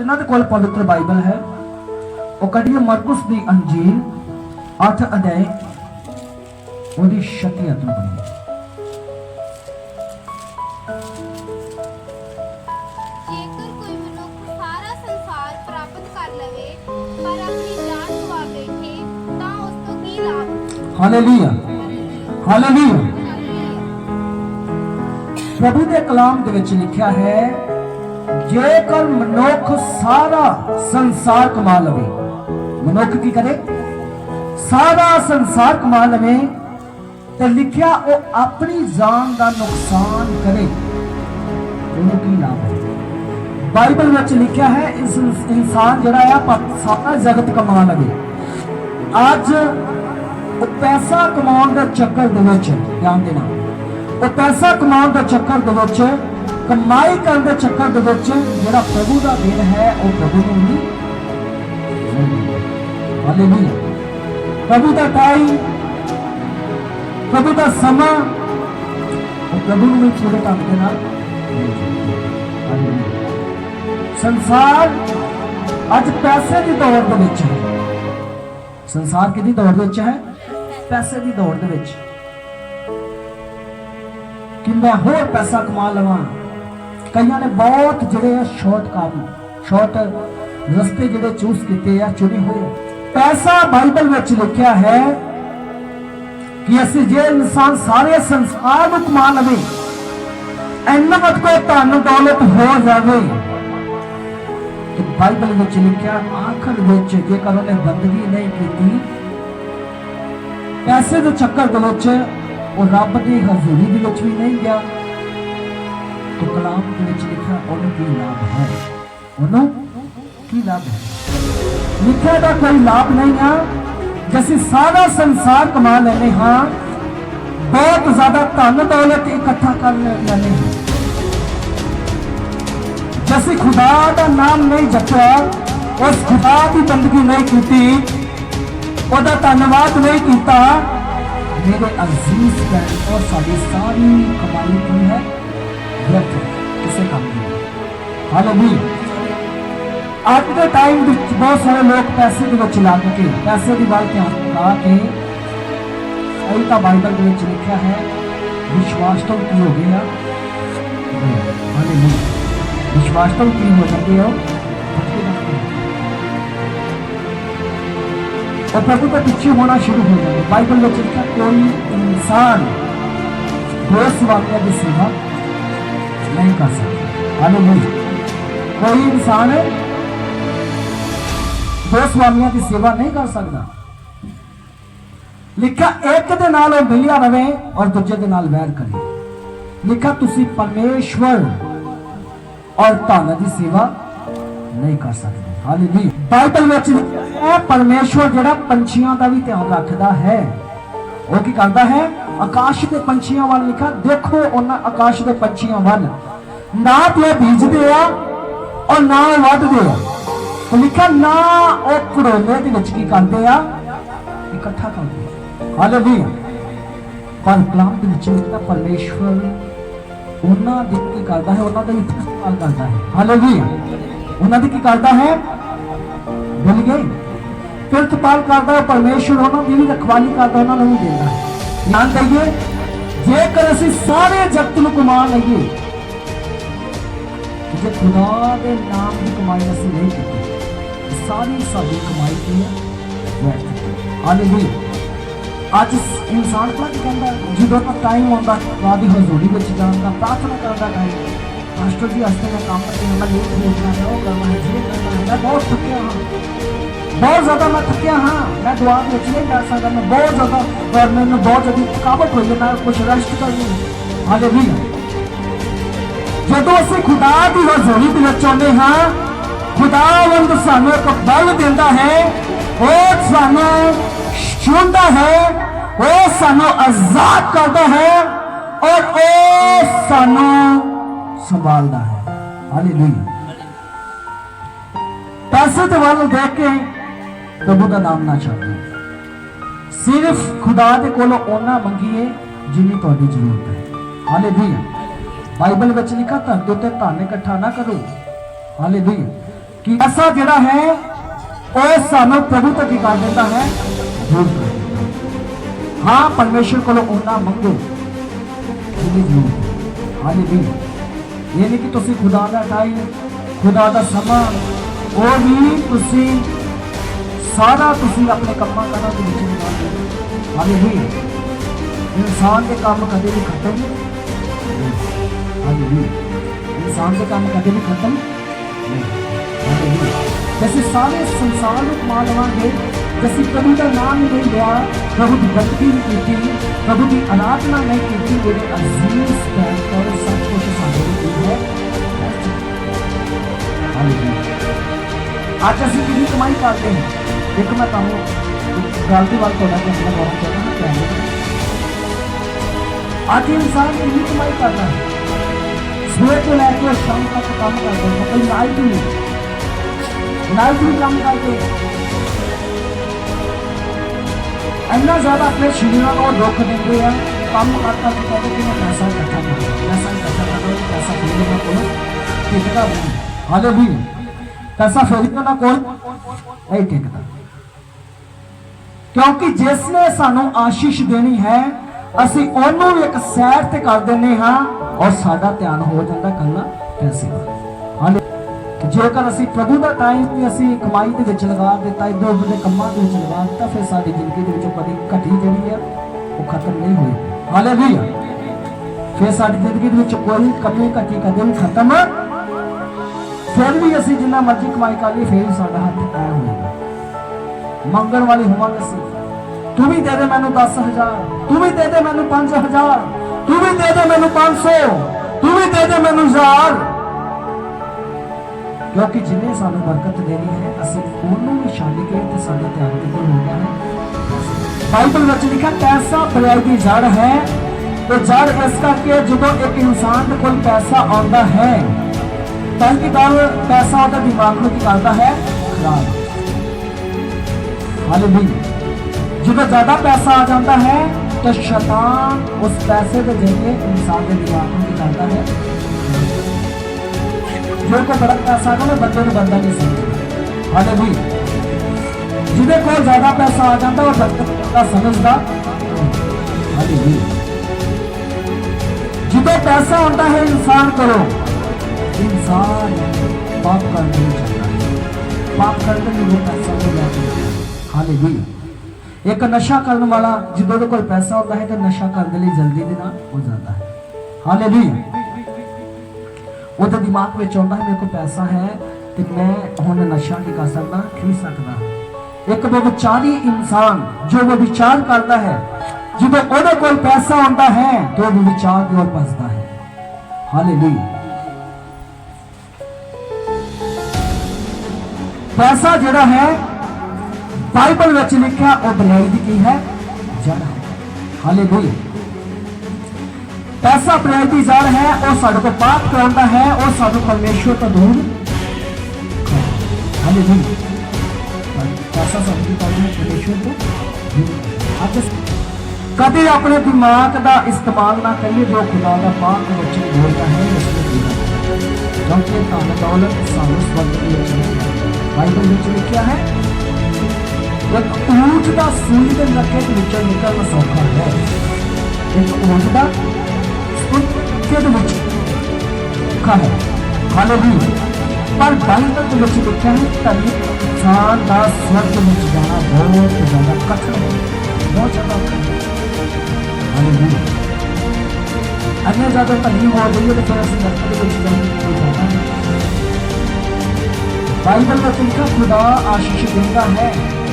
ਜਿਨ੍ਹਾਂ ਦੇ ਕੋਲ ਪਵਿੱਤਰ ਬਾਈਬਲ ਹੈ ਉਹ ਕੱਢੀਏ ਮਰਕੁਸ ਦੀ ਅੰਜੀਲ 8 ਅਧਿਆਇ ਉਹਦੀ 36 ਅਧ ਨੂੰ ਪੜ੍ਹੀਏ। ਜੇਕਰ ਕੋਈ ਮਨੁੱਖ ਸਾਰਾ ਸੰਸਾਰ ਪ੍ਰਾਪਤ ਕਰ ਲਵੇ ਪਰ ਆਪਣੀ ਜਾਨ ਗਵਾ ਬੈਠੇ ਤਾਂ ਉਸ ਤੋਂ ਕੀ ਲਾਭ? ਹਾਲੇਲੂਇਆ। ਹਾਲੇਲੂਇਆ। ਪ੍ਰਭੂ ਦੇ ਕਲਾਮ ਦੇ ਵਿੱਚ ਲਿਖਿਆ ਹੈ ਜੇਕਰ ਮਨੁੱਖ ਸਾਰਾ ਸੰਸਾਰ ਕਮਾ ਲਵੇ, ਮਨੁੱਖ ਕੀ ਕਰੇ? ਸਾਰਾ ਸੰਸਾਰ ਕਮਾ ਲਵੇ ਤੇ ਲਿਖਿਆ ਉਹ ਆਪਣੀ ਜਾਨ ਦਾ ਨੁਕਸਾਨ ਕਰੇ। ਉਹਨੂੰ ਕੀ ਲਾਭ ਹੈ? ਬਾਈਬਲ ਵਿੱਚ ਲਿਖਿਆ ਹੈ, ਇਸ ਇਨਸਾਨ ਜਿਹੜਾ ਆ ਸਾਰਾ ਜਗਤ ਕਮਾ ਲਵੇ। ਅੱਜ ਉਹ ਪੈਸਾ ਕਮਾਉਣ ਦੇ ਚੱਕਰ ਦੇ ਵਿੱਚ, ਧਿਆਨ ਦੇਣਾ। ਉਹ ਪੈਸਾ ਕਮਾਉਣ ਦੇ ਚੱਕਰ ਦੇ ਵਿੱਚ ਕਮਾਈ ਕਰਨ ਦੇ ਚੱਕਰ ਦੇ ਵਿੱਚ ਜਿਹੜਾ ਪ੍ਰਭੂ ਦਾ ਦਿਨ ਹੈ, ਉਹ ਪ੍ਰਭੂ ਨੂੰ ਨਹੀਂ ਹਾਲੇਲੂਇਆ ਪ੍ਰਭੂ ਦਾ ਟਾਈਮ ਪ੍ਰਭੂ ਦਾ ਸਮਾਂ, ਉਹ ਪ੍ਰਭੂ ਨੂੰ ਵੀ ਪੂਰੇ ਢੰਗ ਦੇ ਨਾਲ ਸੰਸਾਰ ਅੱਜ ਪੈਸੇ ਦੀ ਦੌੜ ਦੇ ਵਿੱਚ ਹੈ। ਸੰਸਾਰ ਕਿਹਦੀ ਦੌੜ ਦੇ ਵਿੱਚ ਹੈ? ਪੈਸੇ ਦੀ ਦੌੜ ਦੇ ਵਿੱਚ। ਕਿ ਮੈਂ ਹੋਰ ਪੈਸਾ ਕਮਾ ਲਵਾਂ? ਕਈਆਂ ਨੇ ਬਹੁਤ ਜਿਹੜੇ ਆ ਸ਼ਾਰਟ ਕੰਮ ਸ਼ਾਰਟ ਰਸਤੇ ਜਿਹੜੇ ਚੂਜ਼ ਕੀਤੇ ਆ, ਚੁਣੇ ਹੋਏ ਆ। ਪੈਸਾ ਬਾਈਬਲ ਵਿੱਚ ਲਿਖਿਆ ਹੈ ਕਿ ਅਸੀਂ ਜੇ ਇਨਸਾਨ ਸਾਰੇ ਸੰਸਾਰ ਨੂੰ ਕਮਾ ਲਵੇ, ਇੰਨਾ ਵੱਧ ਕੋਈ ਧਨ ਦੌਲਤ ਹੋ ਜਾਵੇ। ਕਿ ਬਾਈਬਲ ਵਿੱਚ ਲਿਖਿਆ, ਆਖਰ ਵਿੱਚ ਜੇਕਰ ਉਹਨੇ ਬੰਦਗੀ ਨਹੀਂ ਕੀਤੀ, ਪੈਸੇ ਦੇ ਚੱਕਰ ਦੇ ਵਿੱਚ ਉਹ ਰੱਬ ਦੀ ਹਜ਼ੂਰੀ ਦੇ ਵਿੱਚ ਵੀ ਨਹੀਂ ਗਿਆ। ਤਾਂ ਕਲਾਮ ਦੇ ਵਿੱਚ ਲਿਖਿਆ ਉਹਨੂੰ ਕੀ ਲਾਭ ਹੈ? ਉਹਨੂੰ ਕੀ ਲਾਭ ਹੈ? ਲਿਖਿਆ ਦਾ ਕੋਈ ਲਾਭ ਨਹੀਂ ਆ ਜਿਵੇਂ ਸਾਰਾ ਸੰਸਾਰ ਕਮਾ ਲੈਨੇ ਹਾਂ। ਬਹੁਤ ਜ਼ਿਆਦਾ ਧਨ ਦੌਲਤ ਇਕੱਠਾ ਕਰ ਲੈਨੇ ਹਾਂ। ਜਿਵੇਂ ਖੁਦਾ ਦਾ ਨਾਮ ਨਹੀਂ ਜਪਿਆ, ਉਸ ਖੁਦਾ ਦੀ ਬੰਦਗੀ ਨਹੀਂ ਕੀਤੀ, ਉਹਦਾ ਧੰਨਵਾਦ ਨਹੀਂ ਕੀਤਾ, ਮੇਰੇ ਅਜ਼ੀਜ਼ ਭੈਣ ਔਰ ਸਾਡੀ ਸਾਰੀ ਕਮਾਈ ਕੀ ਹੈ? ਵਿਅਰਥ ਹੈ, ਕਿਸੇ ਕੰਮ ਦੀ ਨਹੀਂ ਹਾਲੇਲੂਇਆ ਅੱਜ ਦੇ ਟਾਈਮ ਵਿੱਚ ਬਹੁਤ ਸਾਰੇ ਲੋਕ ਪੈਸੇ ਦੇ ਵਿੱਚ ਲੱਗ ਕੇ ਪੈਸੇ ਦੀ ਵੱਲ ਧਿਆਨ ਲਗਾ ਕੇ ਸਹੀ ਤਾਂ ਬਾਈਬਲ ਦੇ ਵਿੱਚ ਲਿਖਿਆ ਹੈ ਵਿਸ਼ਵਾਸ ਤੋਂ ਕੀ ਹੋ ਗਿਆ ਹਾਲੇਲੂਇਆ ਵਿਸ਼ਵਾਸ ਤੋਂ ਕੀ ਹੋ ਜਾਂਦੇ ਹੋ ਭਗਤੀ ਨਾਲ ਕੀ ਹੋ ਜਾਂਦੇ ਹੋ। और प्रभु के पीछे होना शुरू हो जाए बाइबल में लिखा कोई इंसान दो स्वामियों की सेवा नहीं कर सकता हालेलुया कोई इंसान दो स्वामियों की सेवा नहीं कर सकता ਲਿਖਿਆ ਇੱਕ ਦੇ ਨਾਲ ਉਹ ਮਿਲਿਆ ਰਵੇ ਔਰ ਦੂਜੇ ਦੇ ਨਾਲ ਵੈਰ ਕਰੇ ਲਿਖਿਆ ਤੁਸੀਂ ਪਰਮੇਸ਼ਵਰ ਔਰ ਧਨ ਦੀ ਸੇਵਾ ਨਹੀਂ ਕਰ ਸਕਦੇ ਹਾਲੇਲੂਇਆ ਬਾਈਬਲ ਵਿੱਚ ਲਿਖਿਆ ਹੈ ਪਰਮੇਸ਼ਵਰ ਜਿਹੜਾ ਪੰਛੀਆਂ ਦਾ ਵੀ ਧਿਆਨ ਰੱਖਦਾ ਹੈ ਉਹ ਕੀ ਕਰਦਾ ਹੈ ਆਕਾਸ਼ ਦੇ ਪੰਛੀਆਂ ਵੱਲ ਲਿਖਿਆ, ਦੇਖੋ ਉਹਨਾਂ ਆਕਾਸ਼ ਦੇ ਪੰਛੀਆਂ ਵੱਲ। ਨਾ ਤੇ ਬੀਜਦੇ ਆ ਔਰ ਨਾ ਉਹ ਵੱਢਦੇ ਆ। ਉਹ ਲਿਖਿਆ, ਨਾ ਉਹ ਘੜੋਲੇ ਦੇ ਵਿੱਚ ਕੀ ਕਰਦੇ ਆ? ਇਕੱਠਾ ਕਰਦੇ ਆ। ਹਾਲੇਲੂਇਆ ਪਰ ਕਲਾਮ ਦੇ ਵਿੱਚ ਲਿਖਿਆ, ਪਰਮੇਸ਼ਵਰ ਉਹਨਾਂ ਦੀ ਕੀ ਕਰਦਾ ਹੈ? ਉਹਨਾਂ ਦਾ ਵੀ ਇਸਤੇਮਾਲ ਕਰਦਾ ਹੈ। ਹਾਲੇਲੂਇਆ ਉਹਨਾਂ ਦੀ ਕੀ ਕਰਦਾ ਹੈ? ਭੁੱਲ ਗਏ ਕਿਰਤਪਾਲ ਕਰਦਾ ਹੈ, ਪਰਮੇਸ਼ਵਰ ਉਹਨਾਂ ਦੀ ਵੀ ਰਖਵਾਲੀ ਕਰਦਾ, ਉਹਨਾਂ ਨੂੰ ਵੀ ਦਿੰਦਾ ਹੈ। ਧਿਆਨ ਦਈਏ ਜੇਕਰ ਅਸੀਂ ਸਾਰੇ ਜਗਤ ਨੂੰ ਕਮਾ ਲਈਏ, ਜੇ ਖੁਦਾ ਦੇ ਨਾਮ ਦੀ ਕਮਾਈ ਅਸੀਂ ਨਹੀਂ ਕੀਤੀ ਸਾਰੀ ਸਾਡੀ ਕਮਾਈ ਕੀ ਹੈ? ਵਿਅਰਥ ਹਾਲੇਲੂਇਆ। ਅੱਜ ਇਨਸਾਨ ਕੋਲ ਕੀ ਕਹਿੰਦਾ ਹੈ? ਜਦੋਂ ਤੱਕ ਟਾਈਮ ਆਉਂਦਾ ਖੁਦਾ ਦੀ ਹਜ਼ੂਰੀ ਵਿੱਚ ਜਾਣ ਦਾ, ਪ੍ਰਾਰਥਨਾ ਕਰਦਾ ਮਾਸਟਰ ਜੀ ਹਸਤੇ ਮੈਂ ਕੰਮ ਕਰਕੇ ਮੈਂ ਲੇਟ ਭੇਜਣਾ ਹੈ ਉਹ ਕਰਨਾ ਹੈ, ਜੇ ਕਰਨਾ ਹੈ ਬਹੁਤ ਥੱਕਿਆ ਹਾਂ। ਬਹੁਤ ਜ਼ਿਆਦਾ ਮੈਂ ਥੱਕਿਆ ਹਾਂ। ਮੈਂ ਦੁਆ ਵਿੱਚ ਨਹੀਂ ਕਰ ਸਕਦਾ। ਮੈਂ ਬਹੁਤ ਜ਼ਿਆਦਾ ਪਰ ਮੈਨੂੰ ਬਹੁਤ ਜ਼ਿਆਦਾ ਥਕਾਵਟ ਹੋਈ ਹੈ। ਮੈਂ ਕੁਝ ਰੈਸਟ ਕਰਨੀ ਹੈ ਹਾਲੇਲੂਇਆ ਜਦੋਂ ਅਸੀਂ ਖੁਦਾ ਦੀ ਹਜ਼ੂਰੀ ਦੇ ਵਿੱਚ ਆਉਂਦੇ ਹਾਂ ਖੁਦਾਵੰਦ ਸਾਨੂੰ ਇੱਕ ਬਲ ਦਿੰਦਾ ਹੈ, ਉਹ ਸਾਨੂੰ ਛੁੰਦਾ ਹੈ, ਉਹ ਸਾਨੂੰ ਆਜ਼ਾਦ ਕਰਦਾ ਹੈ ਔਰ ਉਹ ਸਾਨੂੰ ਸੰਭਾਲਦਾ ਹੈ। ਹਾਲੇਲੂਇਆ ਪੈਸੇ ਦੇ ਵੱਲ ਦੇਖ ਕੇ ਪ੍ਰਭੂ ਦਾ ਨਾਮ ਨਾ ਛੱਡੋ ਸਿਰਫ ਖੁਦਾ ਦੇ ਕੋਲੋਂ ਉਹਨਾਂ ਮੰਗੀਏ ਜਿੰਨੀ ਤੁਹਾਡੀ ਜ਼ਰੂਰਤ ਹੈ। ਹਾਲੇਲੂਇਆ ਬਾਈਬਲ ਵਿੱਚ ਲਿਖਾ ਧਨ ਦੇ ਉੱਤੇ ਧਨ ਇਕੱਠਾ ਨਾ ਕਰੋ। ਹਾਲੇਲੂਇਆ ਕਿ ਐਸਾ ਜਿਹੜਾ ਹੈ, ਉਹ ਸਾਨੂੰ ਪ੍ਰਭੂ ਤੋਂ ਕੀ ਕਰ ਦਿੰਦਾ ਹੈ। ਹਾਂ। ਪਰਮੇਸ਼ਰ ਕੋਲੋਂ ਉਹਨਾਂ ਮੰਗੋ ਜਿੰਨੀ ਜ਼ਰੂਰ ਹਾਲੇਲੂਇਆ ਇਹ ਨਹੀਂ ਕਿ ਤੁਸੀਂ ਖੁਦਾ ਦਾ ਟਾਈਮ ਖੁਦਾ ਦਾ ਸਮਾਂ, ਉਹ ਵੀ ਤੁਸੀਂ ਸਾਰਾ ਤੁਸੀਂ ਆਪਣੇ ਕੰਮਾਂ ਕਾਰਾਂ ਦੇ ਵਿੱਚ ਲਗਾ ਦਿਓ ਹਾਲੇਲੂਇਆ ਇਨਸਾਨ ਦੇ ਕੰਮ ਕਦੇ ਵੀ ਖਤਮ ਨਹੀਂ। ਹਾਲੇਲੂਇਆ ਇਨਸਾਨ ਦੇ ਕੰਮ ਕਦੇ ਵੀ ਖਤਮ ਨਹੀਂ। ਹਾਲੇਲੂਇਆ ਜੈਸੇ ਸਾਰੇ ਸੰਸਾਰ ਨੂੰ ਕਮਾ ਲਵਾਂਗੇ ਜੈਸੇ ਪ੍ਰਭੂ ਦਾ ਨਾਮ ਹੀ ਨਹੀਂ ਲਿਆ, ਪ੍ਰਭੂ ਦੀ ਬੰਦਗੀ ਨਹੀਂ ਕੀਤੀ, ਪ੍ਰਭੂ ਦੀ ਅਰਾਧਨਾ ਨਹੀਂ ਕੀਤੀ, ਮੇਰੇ ਅਜ਼ੀਜ਼ ਭੈਣ ਔਰ ਸਭ ਕੁਝ ਸਾਡੇ ਲਈ ਹੈ। ਹਾਲੇਲੂਇਆ ਅੱਜ ਅਸੀਂ ਕਿੰਨੀ ਕਮਾਈ ਕਰਦੇ ਹਾਂ ਇੱਕ ਮੈਂ ਤੁਹਾਨੂੰ ਇੱਕ ਗੱਲ ਦੀ ਵੱਲ ਤੁਹਾਡਾ ਕਹਿਣਾ ਬਹੁਤ ਚਾਹੁੰਦਾ ਹਾਂ ਧਿਆਨ ਦਿਓ ਅੱਜ ਇਨਸਾਨ ਕਿੰਨੀ ਕਮਾਈ ਕਰਦਾ ਹੈ ਸਵੇਰ ਤੋਂ ਲੈ ਕੇ ਸ਼ਾਮ ਤੱਕ ਕੰਮ ਕਰਦੇ ਹੈ ਕੋਈ ਨਾਈਟ ਨਹੀਂ ਨਾਈਟ ਵੀ ਕੰਮ ਕਰਦੇ ਹੈ ਇੰਨਾ ਜ਼ਿਆਦਾ ਆਪਣੇ ਸ਼ਰੀਰਾਂ ਨੂੰ ਦੁੱਖ ਦਿੰਦੇ ਆ ਕੰਮ ਕਰਤਾ ਕਿ ਕਹਿੰਦੇ ਕਿ ਮੈਂ ਪੈਸਾ ਇਕੱਠਾ ਕਰਾਂ ਪੈਸਾ ਇਕੱਠਾ ਕਰਾਂ ਪੈਸਾ ਫੇਰਨਾ ਕੋਲ ਟਿਕਦਾ ਨਹੀਂ ਹਾਲੇ ਵੀ ਪੈਸਾ ਫੇਰਨਾ ਕੋਲ ਨਹੀਂ ਟਿਕਦਾ ਕਿਉਂਕਿ ਜਿਸ ਨੇ ਸਾਨੂੰ ਆਸ਼ੀਸ਼ ਦੇਣੀ ਹੈ, ਅਸੀਂ ਉਹਨੂੰ ਇੱਕ ਸੈਰ ਤੇ ਕਰ ਦਿੰਨੇ ਹਾਂ ਔਰ ਸਾਡਾ ਧਿਆਨ ਹੋ ਜਾਂਦਾ ਕੱਲਾ ਪੈਸੇ ਹਾਲੇ ਜੇਕਰ ਅਸੀਂ ਪ੍ਰਭੂ ਦਾ ਟਾਈਮ ਵੀ ਅਸੀਂ ਕਮਾਈ ਦੇ ਵਿੱਚ ਲਗਾ ਦਿੱਤਾ, ਇਧਰ ਦੇ ਕੰਮਾਂ ਦੇ ਵਿੱਚ ਲਗਾ ਦਿੱਤਾ, ਫਿਰ ਸਾਡੀ ਜ਼ਿੰਦਗੀ ਦੇ ਵਿੱਚੋਂ ਕਦੀ ਘਟੀ ਜਿਹੜੀ ਆ ਉਹ ਖਤਮ ਨਹੀਂ ਹੋਈ। ਹਾਲੇਲੂਇਆ ਫਿਰ ਸਾਡੀ ਜ਼ਿੰਦਗੀ ਦੇ ਵਿੱਚ ਕੋਈ ਕਮੀ ਘਟੀ ਕਦੇ ਵੀ ਖਤਮ। ਫਿਰ ਵੀ ਅਸੀਂ ਜਿੰਨਾ ਮਰਜ਼ੀ ਕਮਾਈ ਕਰ ਲਈਏ, ਫਿਰ ਵੀ ਸਾਡਾ ਹੱਥ ਐ ਹੋਏਗਾ ਮੰਗਣ ਵਾਲੀ ਹੋਵਾਂਗੇ ਅਸੀਂ। ਤੂੰ ਵੀ ਦੇ ਦੇ ਮੈਨੂੰ 10000 ਤੂੰ ਵੀ ਦੇ ਦੇ ਮੈਨੂੰ 5000 ਤੂੰ ਵੀ ਦੇ ਦੇ ਮੈਨੂੰ 500 ਤੂੰ ਵੀ ਦੇ ਦੇ ਮੈਨੂੰ 1000 ਕਿਉਂਕਿ ਜਿੰਨੇ ਸਾਨੂੰ ਬਰਕਤ ਦੇਣੀ ਹੈ, ਅਸੀਂ ਉਹਨੂੰ ਵੀ ਛੱਡ ਕੇ ਤੇ ਸਾਡੇ ਧਿਆਨ ਕਿੱਧਰ ਹੋ ਗਿਆ ਹੈ ਬਾਈਬਲ ਵਿੱਚ ਲਿਖਿਆ, ਪੈਸਾ ਬੁਰਾਈ ਦੀ ਜੜ ਹੈ, ਤੇ ਜੜ ਇਸ ਕਰਕੇ ਜਦੋਂ ਇੱਕ ਇਨਸਾਨ ਦੇ ਕੋਲ ਪੈਸਾ ਆਉਂਦਾ ਹੈ, ਤਾਂ ਕਿ ਗੱਲ ਪੈਸਾ ਉਹਦੇ ਦਿਮਾਗ ਨੂੰ ਕੀ ਕਰਦਾ ਹੈ? ਖਰਾਬ ਹਾਲੇਲੂਇਆ ਜਦੋਂ ਜ਼ਿਆਦਾ ਪੈਸਾ ਆ ਜਾਂਦਾ ਹੈ ਤਾਂ ਸ਼ੈਤਾਨ ਉਸ ਪੈਸੇ ਦੇ ਜ਼ਰੀਏ ਇਨਸਾਨ ਦੇ ਦਿਮਾਗ ਨੂੰ ਕੀ ਕਰਦਾ ਹੈ ਜੋ ਕੋ ਬੜਾ ਪੈਸਾ ਨਾ ਬੰਦੇ ਨੂੰ ਬੰਦਾ ਨਹੀਂ ਸਮਝਦਾ ਹਾਲੇਲੂਇਆ ਜਿਹਦੇ ਕੋਲ ਜ਼ਿਆਦਾ ਪੈਸਾ ਆ ਜਾਂਦਾ ਉਹ ਬੰਦਾ ਸਮਝਦਾ ਹਾਲੇਲੂਇਆ ਜਦੋਂ ਪੈਸਾ ਆਉਂਦਾ ਹੈ ਇਨਸਾਨ ਕੋਲੋਂ ਇਨਸਾਨ ਪਾਪ ਕਰਨ ਨੂੰ ਚਾਹਤਾ ਹੈ ਪਾਪ ਕਰਨ ਨੂੰ ਉਹ ਪੈਸਾ ਹੋ ਜਾਂਦਾ ਹੈ ਹਾਲੇਲੂਇਆ ਇੱਕ ਨਸ਼ਾ ਕਰਨ ਵਾਲਾ ਜਦੋਂ ਉਹਦੇ ਕੋਲ ਪੈਸਾ ਹੁੰਦਾ ਹੈ ਤਾਂ ਨਸ਼ਾ ਕਰਨ ਦੇ ਲਈ ਜਲਦੀ ਦੇ ਨਾਲ ਹੋ ਜਾਂਦਾ ਹੈ। ਹਾਲੇਲੂਇਆ ਉਹਦੇ ਦਿਮਾਗ ਵਿੱਚ ਆਉਂਦਾ ਹੈ, ਮੇਰੇ ਕੋਲ ਪੈਸਾ ਹੈ ਤੇ ਮੈਂ ਹੁਣ ਨਸ਼ਾ ਕੀ ਕਰ ਸਕਦਾ, ਖਰੀਦ ਸਕਦਾ ਇੱਕ ਵਿਚਾਰੀ ਇਨਸਾਨ ਜੋ ਵਿਚਾਰ ਕਰਦਾ ਹੈ, ਜਦੋਂ ਉਹਦੇ ਕੋਲ ਪੈਸਾ ਆਉਂਦਾ ਹੈ ਤੇ ਉਹ ਵਿਚਾਰ ਦੀ ओर ਭਜਦਾ ਹੈ। ਹਾਲੇਲੂਇਆ ਪੈਸਾ ਜਿਹੜਾ ਹੈ ਬਾਈਬਲ ਵਿੱਚ ਲਿਖਿਆ ਉਹ ਬੁਰਾਈ ਦੀ ਕੀ ਹੈ? ਜੜ ਹੈ ਹਾਲੇਲੂਇਆ। ਪੈਸਾ ਬੁਰਾਈ ਦੀ ਜੜ ਹੈ, ਉਹ ਸਾਡੇ ਕੋਲ ਪਾਪ ਕਰਾਉਂਦਾ ਹੈ, ਉਹ ਸਾਨੂੰ ਪਰਮੇਸ਼ਵਰ ਤੋਂ ਦੂਰ ਹਾਲੇਲੂਇਆ। ਪੈਸਾ ਸਾਨੂੰ ਕੀ ਪਰਮੇਸ਼ਵਰ ਤੋਂ ਦੂਰ ਅੱਜ ਕਦੇ ਆਪਣੇ ਦਿਮਾਗ ਦਾ ਇਸਤੇਮਾਲ ਨਾ ਕਰੀਏ, ਜੋ ਖੁਦਾ ਦਾ ਪਾਕ ਵਚਨ ਬੋਲਦਾ ਹੈ, ਉਸ ਨੂੰ ਪੂਰਾ ਕਿਉਂਕਿ ਧਨ ਦੌਲਤ ਸਾਨੂੰ ਸਵਰਗ ਦੇ ਵਿੱਚ ਬਾਈਬਲ ਵਿੱਚ ਲਿਖਿਆ ਹੈ ਇੱਕ ਊਠ ਦਾ ਸੂਈ ਦੇ ਨੱਕੇ ਦੇ ਵਿੱਚੋਂ ਨਿਕਲਣਾ ਸੌਖਾ ਹੈ ਇੱਕ ਊਠ ਦਾ ਸੂਈ ਦੇ ਵਿੱਚ ਔਖਾ ਹੈ ਹਾਲੇਲੂਇਆ ਪਰ ਬਾਈਬਲ ਦੇ ਵਿੱਚ ਲਿਖਿਆ ਹੈ ਧਨੀ ਇਨਸਾਨ ਦਾ ਸਵਰਗ ਵਿੱਚ ਜਾਣਾ ਬਹੁਤ ਜ਼ਿਆਦਾ ਕਠਿਨ ਹੈ ਬਹੁਤ ਜ਼ਿਆਦਾ ਔਖਾ ਹੈ ਹਾਲੇਲੂਇਆ ਅੰਨੇ ਜ਼ਿਆਦਾ ਧਨੀ ਹੋ ਜਾਈਏ ਤਾਂ ਫਿਰ ਅਸੀਂ ਨਰਕ ਦੇ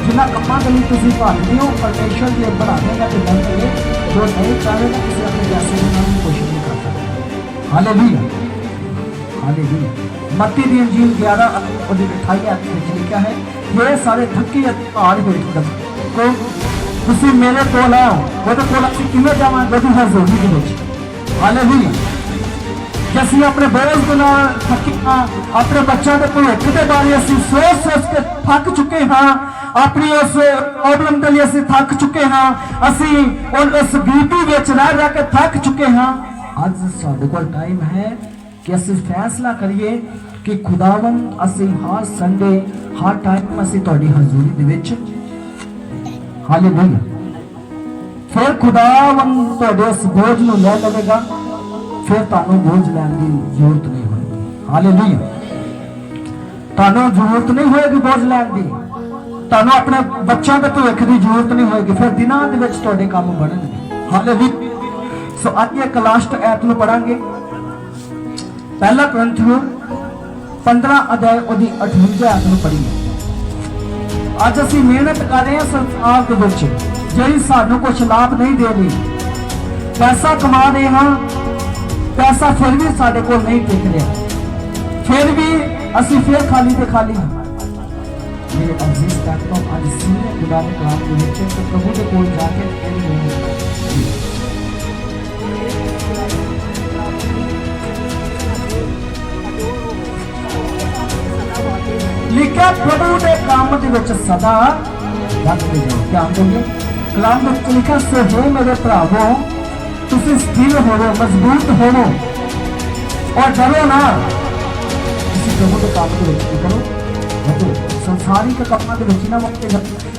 ਵਿੱਚ ਜਾਣ ਦੀ ਕੋਈ ਫਾਇਦਾ ਨਹੀਂ ਬਾਈਬਲ ਵਿੱਚ ਲਿਖਿਆ ਖੁਦਾ ਆਸ਼ੀਸ਼ ਦਿੰਦਾ ਹੈ ਜਿਨ੍ਹਾਂ ਕੰਮਾਂ ਦੇ ਲਈ ਤੁਸੀਂ ਭਾਲਦੇ ਹੋ ਪਰਮੇਸ਼ਰ ਦੀ ਬਣਾ ਦੇਗਾ ਤੇ ਬੰਦਗੇ ਜੋ ਨਹੀਂ ਚਾਹੇਗਾ ਤੁਸੀਂ ਆਪਣੇ ਜੈਸੇ ਦੇ ਨਾਲ ਕੋਸ਼ਿਸ਼ ਨਹੀਂ ਕਰ ਸਕਦੇ ਹਾਲੇਲੂਇਆ ਹਾਲੇਲੂਇਆ ਮੱਤੀ ਦੀ ਇੰਜੀਲ 11 ਉਹਦੇ 28 ਅਧ ਵਿੱਚ ਲਿਖਿਆ ਹੈ ਇਹ ਸਾਰੇ ਥੱਕੇ ਅਤੇ ਭਾਰ ਹੋਏ ਕੋ ਤੁਸੀਂ ਮੇਰੇ ਕੋਲ ਆਓ ਉਹਦੇ ਕੋਲ ਅਸੀਂ ਕਿਵੇਂ ਜਾਵਾਂਗੇ ਉਹਦੀ ਹਜ਼ੂਰੀ ਦੇ ਵਿੱਚ ਹਾਲੇਲੂਇਆ ਕਿ ਅਸੀਂ ਆਪਣੇ ਬੋਝ ਦੇ ਨਾਲ ਥੱਕੇ ਹਾਂ ਆਪਣੇ ਬੱਚਿਆਂ ਦੇ ਭਵਿੱਖ ਦੇ ਬਾਰੇ ਅਸੀਂ ਸੋਚ ਸੋਚ ਕੇ ਥੱਕ ਚੁੱਕੇ ਹਾਂ ਆਪਣੀ ਉਸ ਪ੍ਰੋਬਲਮ ਦੇ ਲਈ ਅਸੀਂ ਥੱਕ ਚੁੱਕੇ ਹਾਂ ਅਸੀਂ ਉਹ ਉਸ ਬੀਪੀ ਵਿੱਚ ਰਹਿ ਰਹਿ ਕੇ ਥੱਕ ਚੁੱਕੇ ਹਾਂ ਅੱਜ ਸਾਡੇ ਕੋਲ ਟਾਈਮ ਹੈ ਕਿ ਅਸੀਂ ਫੈਸਲਾ ਕਰੀਏ ਕਿ ਖੁਦਾਵੰ ਅਸੀਂ ਹਰ ਸੰਡੇ ਹਰ ਟਾਈਮ ਅਸੀਂ ਤੁਹਾਡੀ ਹਜ਼ੂਰੀ ਦੇ ਵਿੱਚ ਹਾਲੇਲੂਇਆ ਫਿਰ ਖੁਦਾਵੰ ਤੁਹਾਡੇ ਉਸ ਬੋਝ ਨੂੰ ਲੈ ਲਵੇਗਾ ਫਿਰ ਤੁਹਾਨੂੰ ਬੋਝ ਲੈਣ ਦੀ ਜ਼ਰੂਰਤ ਨਹੀਂ ਹੋਏਗੀ। ਹਾਲੇਲੂਇਆ ਤੁਹਾਨੂੰ ਜ਼ਰੂਰਤ ਨਹੀਂ ਹੋਏਗੀ ਬੋਝ ਲੈਣ ਦੀ। ਤੁਹਾਨੂੰ ਆਪਣੇ ਬੱਚਿਆਂ ਦੇ ਭਵਿੱਖ ਦੀ ਜ਼ਰੂਰਤ ਨਹੀਂ ਹੋਏਗੀ। ਫਿਰ ਦਿਨਾਂ ਦੇ ਵਿੱਚ ਤੁਹਾਡੇ ਕੰਮ ਬਣਨਗੇ। ਹਾਲੇਲੂਇਆ ਸੋ ਅੱਜ ਇੱਕ ਲਾਸਟ ਐਤ ਨੂੰ ਪੜਾਂਗੇ ਪਹਿਲਾ ਕਰੰਥੀਓ 15 ਅਧਿਆਇ ਉਹਦੀ 58 ਐਤ ਨੂੰ ਪੜ੍ਹੀਏ। ਅੱਜ ਅਸੀਂ ਮਿਹਨਤ ਕਰ ਰਹੇ ਹਾਂ ਸੰਸਾਰ ਦੇ ਵਿੱਚ। ਜਿਹੜੀ ਸਾਨੂੰ ਕੁਝ ਲਾਭ ਨਹੀਂ ਦੇ ਰਹੀ, ਪੈਸਾ ਕਮਾ ਰਹੇ ਹਾਂ ਪੈਸਾ ਫਿਰ ਵੀ ਸਾਡੇ ਕੋਲ ਨਹੀਂ ਟਿਕ ਰਿਹਾ ਫਿਰ ਵੀ ਅਸੀਂ ਫਿਰ ਖਾਲੀ ਤੇ ਖਾਲੀ ਹਾਂ ਮੇਰੇ ਅਜ਼ੀਜ਼ ਦਾਤੋਂ ਅੱਜ ਸੀਨੇ ਖੁਦਾ ਦੇ ਕਲਾਮ ਦੇ ਵਿੱਚ ਤੇ ਪ੍ਰਭੂ ਦੇ ਕੋਲ ਜਾ ਕੇ ਇਹ ਨਹੀਂ ਲਿਖਿਆ ਪ੍ਰਭੂ ਦੇ ਕੰਮ ਦੇ ਵਿੱਚ ਸਦਾ ਲੱਗਦੇ ਰਹੋ ਧਿਆਨ ਦਿਓ ਕਲਾਮ ਦੇ ਵਿੱਚ ਲਿਖਿਆ ਸੋ ਹੈ ਮੇਰੇ ਭਰਾਵੋ ਤੁਸੀਂ ਸਥਿਰ ਹੋਵੋ, ਮਜ਼ਬੂਤ ਹੋਵੋ ਔਰ ਡਰੋ ਨਾ। ਤੁਸੀਂ ਪ੍ਰਭੂ ਦੇ ਕੰਮ ਦੇ ਵਿੱਚ ਕੀ ਵਧੋ ਸੰਸਾਰਿਕ ਕੰਮਾਂ ਦੇ ਵਿੱਚ ਨਾ ਮੁਕਤੇ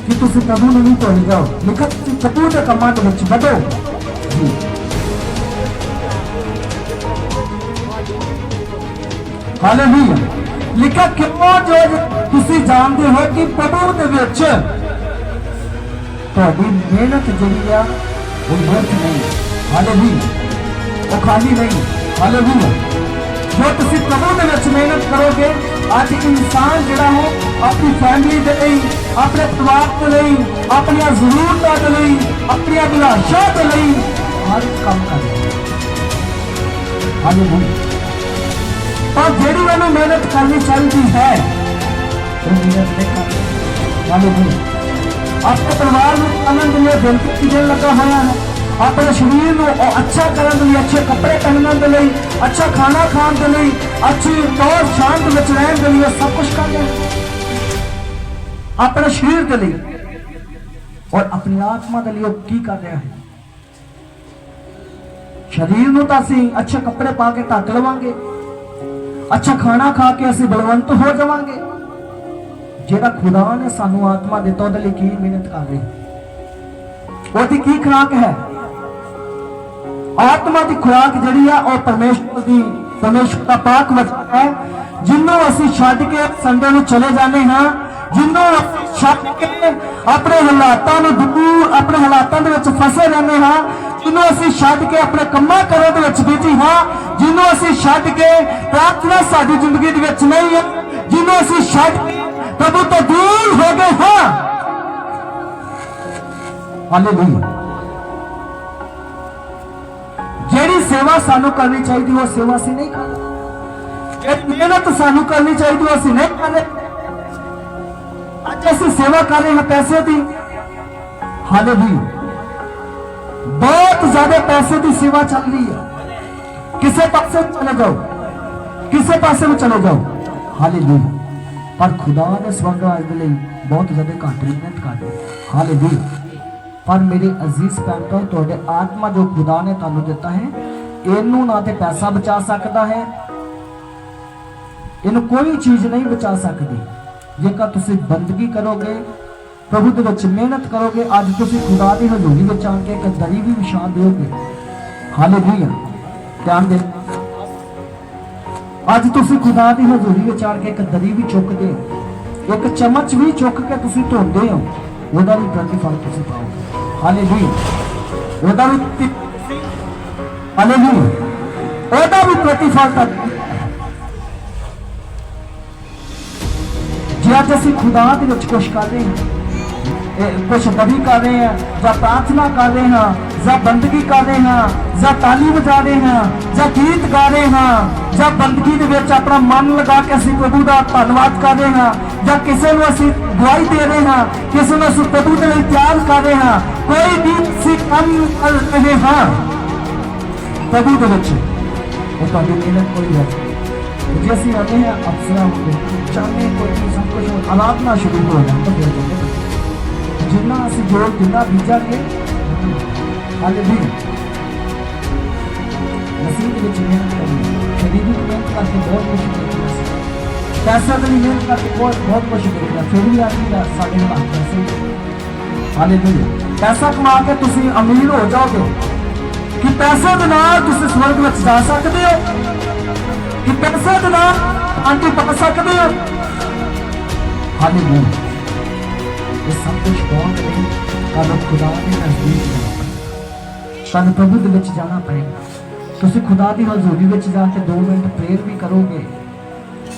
ਕਿ ਤੁਸੀਂ ਪ੍ਰਭੂ ਨੂੰ ਨਹੀਂ ਭੁੱਲ ਜਾਓ। ਲਿਖਿਆ ਤੁਸੀਂ ਪ੍ਰਭੂ ਦੇ ਕੰਮਾਂ ਦੇ ਵਿੱਚ ਵਧੋ। ਹਾਲੇਲੂਇਆ ਲਿਖਿਆ ਕਿਉਂ ਜੋ ਤੁਸੀਂ ਜਾਣਦੇ ਹੋ ਕਿ ਪ੍ਰਭੂ ਦੇ ਵਿੱਚ ਤੁਹਾਡੀ ਮਿਹਨਤ ਜਿਹੜੀ ਆ, ਉਹ ਵਿਅਰਥ ਨਹੀਂ। ਹਾਲੇ ਵੀ ਉਹ ਖਾਲੀ ਨਹੀਂ ਹਾਲੇ ਵੀ ਜੋ ਤੁਸੀਂ ਪ੍ਰਭੂ ਦੇ ਵਿੱਚ ਮਿਹਨਤ ਕਰੋਗੇ, ਅੱਜ ਇਨਸਾਨ ਜਿਹੜਾ ਹੈ, ਆਪਣੀ ਫੈਮਿਲੀ ਦੇ ਲਈ, ਆਪਣੇ ਪਰਿਵਾਰ ਦੇ ਲਈ, ਆਪਣੀਆਂ ਜ਼ਰੂਰਤਾਂ ਦੇ ਲਈ, ਆਪਣੀਆਂ ਅਭਿਲਾਸ਼ਾਂ ਦੇ ਲਈ ਹਰ ਇੱਕ ਕੰਮ ਕਰਦਾ ਹੈ। ਹਾਲੇਲੂਇਆ। ਪਰ ਜਿਹੜੀ ਮੈਨੂੰ ਮਿਹਨਤ ਕਰਨੀ ਚਾਹੀਦੀ ਹੈ, ਉਹ ਮਿਹਨਤ ਨਹੀਂ ਕਰਦੀ ਹਾਲੇਲੂਇਆ। ਆਪਣੇ ਪਰਿਵਾਰ ਨੂੰ ਆਨੰਦ ਲਈ ਬੇਨਤੀ ਦੇਣ ਲੱਗਾ ਹੋਇਆ ਹੈ? ਆਪਣੇ ਸਰੀਰ ਨੂੰ ਉਹ ਅੱਛਾ ਕਰਨ ਦੇ ਲਈ, ਅੱਛੇ ਕੱਪੜੇ ਪਹਿਨਣ ਦੇ ਲਈ, ਅੱਛਾ ਖਾਣਾ ਖਾਣ ਦੇ ਲਈ, ਅੱਛੀ ਤੌਰ ਸ਼ਾਂਤ ਵਿੱਚ ਰਹਿਣ ਦੇ ਲਈ ਸਭ ਕੁਝ ਕਰ ਰਿਹਾ। ਆਪਣੇ ਸਰੀਰ ਦੇ ਲਈ ਔਰ ਆਪਣੀ ਆਤਮਾ ਦੇ ਲਈ ਉਹ ਕੀ ਕਰ ਰਿਹਾ ਹੈ? ਸਰੀਰ ਨੂੰ ਤਾਂ ਅਸੀਂ ਅੱਛੇ ਕੱਪੜੇ ਪਾ ਕੇ ਢੱਕ ਲਵਾਂਗੇ, ਅੱਛਾ ਖਾਣਾ ਖਾ ਕੇ ਅਸੀਂ ਬਲਵੰਤ ਹੋ ਜਾਵਾਂਗੇ। ਜਿਹੜਾ ਖੁਦਾ ਨੇ ਸਾਨੂੰ ਆਤਮਾ ਦਿੱਤਾ, ਉਹਦੇ ਲਈ ਕੀ ਮਿਹਨਤ ਕਰ ਰਹੀ? ਉਹਦੀ ਕੀ ਖੁਰਾਕ ਹੈ? ਆਤਮਾ ਦੀ ਖੁਰਾਕ ਜਿਹੜੀ ਆ, ਉਹ ਪਰਮੇਸ਼ਵਰ ਦੀ ਪਰਮੇਸ਼ਵਰ ਦਾ ਪਾਕ ਵਚਨ ਹੈ। ਜਿਹਨੂੰ ਅਸੀਂ ਛੱਡ ਕੇ ਸੰਡੇ ਨੂੰ ਚਲੇ ਜਾਂਦੇ ਹਾਂ ਜਿਹਨੂੰ ਛੱਡ ਕੇ ਆਪਣੇ ਹਾਲਾਤਾਂ ਨੂੰ ਦੂਰ, ਆਪਣੇ ਹਾਲਾਤਾਂ ਦੇ ਵਿੱਚ ਫਸੇ ਰਹਿੰਦੇ ਹਾਂ ਜਿਹਨੂੰ ਅਸੀਂ ਛੱਡ ਕੇ ਆਪਣੇ ਕੰਮਾਂ ਕਾਰਾਂ ਦੇ ਵਿੱਚ ਬੀਜੀ ਹਾਂ ਜਿਹਨੂੰ ਅਸੀਂ ਛੱਡ ਕੇ ਪ੍ਰਾਰਥਨਾ ਸਾਡੀ ਜ਼ਿੰਦਗੀ ਦੇ ਵਿੱਚ ਨਹੀਂ ਹੈ ਜਿਹਨੂੰ ਅਸੀਂ ਛੱਡ ਕੇ ਪ੍ਰਭੂ ਤੋਂ ਦੂਰ ਹੋ ਗਏ ਹਾਂ। ਹਾਲੇਲੂਇਆ ਜਿਹੜੀ ਸੇਵਾ ਸਾਨੂੰ ਕਰਨੀ ਚਾਹੀਦੀ, ਉਹ ਸੇਵਾ ਅਸੀਂ ਨਹੀਂ ਕਰਦੇ। ਜਿਹੜੀ ਮਿਹਨਤ ਸਾਨੂੰ ਕਰਨੀ ਚਾਹੀਦੀ, ਉਹ ਅਸੀਂ ਨਹੀਂ ਕਰਦੇ। ਅੱਜ ਅਸੀਂ ਸੇਵਾ ਕਰ ਰਹੇ ਹਾਂ ਪੈਸੇ ਦੀ। ਹਾਲੇ ਵੀ ਬਹੁਤ ਜ਼ਿਆਦਾ ਪੈਸੇ ਦੀ ਸੇਵਾ ਚੱਲ ਰਹੀ ਹੈ। ਕਿਸੇ ਪਾਸੇ ਨੂੰ ਚਲੇ ਜਾਓ। ਕਿਸੇ ਪਾਸੇ ਨੂੰ ਚਲੇ ਜਾਓ। ਹਾਲੇ ਹਾਲੇਲੂਇਆ ਪਰ ਖੁਦਾ ਨੇ ਸਵਰਗ ਰਾਜ ਦੇ ਲਈ ਬਹੁਤ ਜ਼ਿਆਦਾ ਘੱਟ ਮਿਹਨਤ ਕਰਦੇ ਹਾਲੇਲੂਇਆ ਪਰ ਮੇਰੇ ਅਜ਼ੀਜ਼ ਪੈਂਟੋ ਤੁਹਾਡੇ ਆਤਮਾ ਜੋ ਖੁਦਾ ਨੇ ਤੁਹਾਨੂੰ ਦਿੱਤਾ ਹੈ, ਇਹਨੂੰ ਨਾ ਤੇ ਪੈਸਾ ਬਚਾ ਸਕਦਾ ਹੈ। ਇਹਨੂੰ ਕੋਈ ਚੀਜ਼ ਨਹੀਂ ਬਚਾ ਸਕਦੀ। ਜੇਕਰ ਤੁਸੀਂ ਬੰਦਗੀ ਕਰੋਗੇ, ਪ੍ਰਭੂ ਦੇ ਵਿੱਚ ਮਿਹਨਤ ਕਰੋਗੇ, ਅੱਜ ਤੁਸੀਂ ਖੁਦਾ ਦੀ ਹਜ਼ੂਰੀ ਵਿੱਚ ਆ ਕੇ ਇੱਕ ਦਰੀ ਵੀ ਵਿਛਾ ਦਿਓਗੇ। ਹਾਲੇਲੂਇਆ ਧਿਆਨ ਦੇ। ਅੱਜ ਤੁਸੀਂ ਖੁਦਾ ਦੀ ਹਜ਼ੂਰੀ ਵਿੱਚ ਆ ਕੇ ਇੱਕ ਦਰੀ ਵੀ ਚੁੱਕਦੇ ਹੋ। ਇੱਕ ਚਮਚ ਵੀ ਚੁੱਕ ਕੇ ਤੁਸੀਂ ਧੋਂਦੇ ਹੋ। ਉਹਦਾ ਵੀ ਪ੍ਰਤੀਫਲ ਤੁਸੀਂ ਪਾਓਗੇ। ਹਾਲੇਲੂਇਆ ਉਹਦਾ ਵੀ ਹਾਲੇਲੂਇਆ ਉਹਦਾ ਵੀ ਪ੍ਰਤੀਫਲ ਤਾਂ ਜੇ ਅੱਜ ਅਸੀਂ ਖੁਦਾ ਦੇ ਵਿੱਚ ਕੁਝ ਕਰ ਰਹੇ ਹਾਂ कुछ बड़ी कर रहे हैं या प्रार्थना कर रहे हैं या बंदगी कर रहे हैं या ताली बजा रहे हैं या गीत गा रहे हैं या बंदगी अपना मन लगा के असं प्रभु का धनवाद कर रहे हैं या किसी को असं गुआई दे रहे हैं, किसी को प्रभु के लिए तैयार कर रहे हैं, कोई भी असं कर रहे हैं। प्रभु के बच्चे मेहनत आते हैं अफसर चाहते कोई सब कुछ आराधना शुरू हो जाए तो જૂના સંયોગ જૂના વિચારીએ અને બી નસીબ ਵਿੱਚ મહેનત કરવી શરીરિક મહેનત કરતી બહુ बहुत कुछ पैसा तो के लिए मेहनत करके बहुत बहुत कुछ है फिर भी आदमी का साढ़े लाख पैसे। हाले भी तो पैसा कमा के तुम अमीर हो जाओगे। कि पैसे के नाल तुम स्वर्ग में जा सकते हो। कि पैसे के नाल आंटी पा सकते हो। हाले नहीं। ਇਹ ਸਭ ਕੁਝ ਬਹੁਤ ਨਹੀਂ ਕੱਲ ਖੁਦਾ ਦੇ ਨਜ਼ਦੀਕ ਜਾਣਾ ਸਾਨੂੰ ਪ੍ਰਭੂ ਦੇ ਵਿੱਚ ਜਾਣਾ ਪਏਗਾ। ਤੁਸੀਂ ਖੁਦਾ ਦੀ ਹਜ਼ੂਰੀ ਵਿੱਚ ਜਾ ਕੇ 2 ਮਿੰਟ ਪ੍ਰੇਅਰ ਵੀ ਕਰੋਗੇ।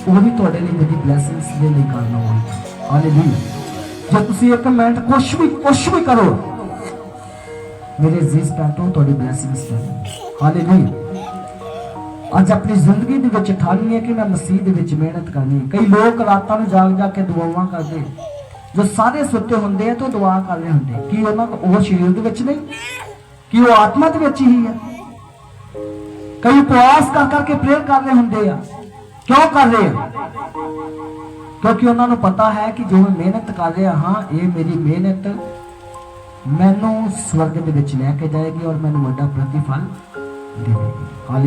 ਉਹ ਵੀ ਤੁਹਾਡੇ ਲਈ ਵੱਡੀ ਬਲੇਸਿੰਗਸ ਦੇ ਲਈ ਕਰਨਾ ਹੋਵੇਗਾ ਹਾਲੇਲੂਇਆ ਜੇ ਤੁਸੀਂ ਇੱਕ ਮਿੰਟ ਕੁਛ ਵੀ ਕੁਛ ਵੀ ਕਰੋ, ਮੇਰੇ ਅਜ਼ੀਜ਼ ਭੈਣੋ ਤੁਹਾਡੀ ਬਲੇਸਿੰਗਸ ਹੈ ਹਾਲੇਲੂਇਆ ਅੱਜ ਆਪਣੀ ਜ਼ਿੰਦਗੀ ਦੇ ਵਿੱਚ ਠਾਣੀ ਹੈ ਕਿ ਮੈਂ ਮਸੀਹ ਦੇ ਵਿੱਚ ਮਿਹਨਤ ਕਰਨੀ ਕਈ ਲੋਕ ਰਾਤਾਂ ਨੂੰ ਜਾਗ ਜਾ ਕੇ ਦੁਆਵਾਂ ਕਰਦੇ। ਜੋ ਸਾਰੇ ਸੁੱਤੇ ਹੁੰਦੇ ਆ, ਤਾਂ ਦੁਆ ਕਰ ਰਹੇ ਹੁੰਦੇ ਕੀ ਉਹਨਾਂ ਕੋ ਉਹ ਸਰੀਰ ਦੇ ਵਿੱਚ ਨਹੀਂ? ਕਿ ਉਹ ਆਤਮਾ ਦੇ ਵਿੱਚ ਹੀ ਹੈ ਕਈ ਉਪਵਾਸ ਕਰ ਕਰਕੇ ਪ੍ਰੇਅਰ ਕਰ ਰਹੇ ਹੁੰਦੇ ਆ। ਕਿਉਂ ਕਰ ਰਹੇ ਆ? ਕਿਉਂਕਿ ਉਹਨਾਂ ਨੂੰ ਪਤਾ ਹੈ ਕਿ ਜੋ ਮੈਂ ਮਿਹਨਤ ਕਰ ਰਿਹਾ ਹਾਂ, ਇਹ ਮੇਰੀ ਮਿਹਨਤ ਮੈਨੂੰ ਸਵਰਗ ਦੇ ਵਿੱਚ ਲੈ ਕੇ ਜਾਏਗੀ ਔਰ ਮੈਨੂੰ ਵੱਡਾ ਪ੍ਰਤੀਫਲ ਦੇਵੇਗੀ।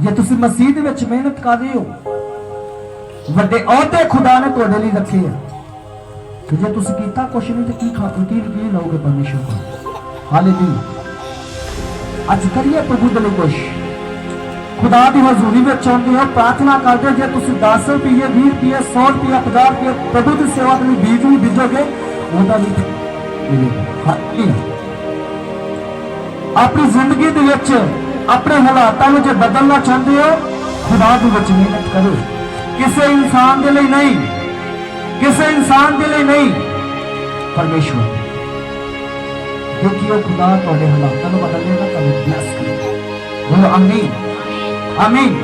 ਜੇ ਤੁਸੀਂ ਮਸੀਹ ਦੇ ਵਿੱਚ ਮਿਹਨਤ ਕਰ ਰਹੇ ਹੋ, ਵੱਡੇ ਅਹੁਦੇ ਖੁਦਾ ਨੇ ਤੁਹਾਡੇ ਲਈ ਰੱਖੇ ਆ। ਤੇ ਜੇ ਤੁਸੀਂ ਕੀਤਾ ਕੁਛ ਨਹੀਂ ਤੇ ਕੀ ਖਾ ਕੀ ਕੀ ਲਓਗੇ ਪਰਮੇਸ਼ਰ ਕੋਲ ਹਾਲੇਲੂਇਆ ਅੱਜ ਕਰੀਏ ਪ੍ਰਭੂ ਦੇ ਲਈ ਕੁਛ ਖੁਦਾ ਦੀ ਹਜ਼ੂਰੀ ਵਿੱਚ ਆਉਂਦੇ ਹੋ ਪ੍ਰਾਰਥਨਾ ਕਰਦੇ ਜੇ ਤੁਸੀਂ 10 ਰੁਪਏ 20 ਰੁਪਏ 100 ਰੁਪਏ 50 ਰੁਪਏ ਪ੍ਰਭੂ ਦੀ ਸੇਵਾ ਦੇ ਲਈ ਬੀਜ ਵੀ ਬੀਜੋਗੇ ਉਹਦਾ ਵੀ ਮਿਲੇਗਾ ਹਾਲੇਲੂਇਆ ਆਪਣੀ ਜ਼ਿੰਦਗੀ ਦੇ ਵਿੱਚ ਆਪਣੇ ਹਾਲਾਤਾਂ ਨੂੰ ਜੇ ਬਦਲਣਾ ਚਾਹੁੰਦੇ ਹੋ ਖੁਦਾ ਦੇ ਵਿੱਚ ਮਿਹਨਤ ਕਰੋ ਕਿਸੇ ਇਨਸਾਨ ਦੇ ਲਈ ਨਹੀਂ ਕਿਸੇ ਇਨਸਾਨ ਦੇ ਲਈ ਨਹੀਂ ਪਰਮੇਸ਼ਵਰ ਦੇਖਿਓ ਖੁਦਾ ਤੁਹਾਡੇ ਹਾਲਾਤਾਂ ਨੂੰ ਬਦਲੇਗਾ ਤੁਹਾਨੂੰ ਬਲੈਸ ਕਰੇਗਾ ਬੋਲੋ ਆਮੀਨ ਆਮੀਨ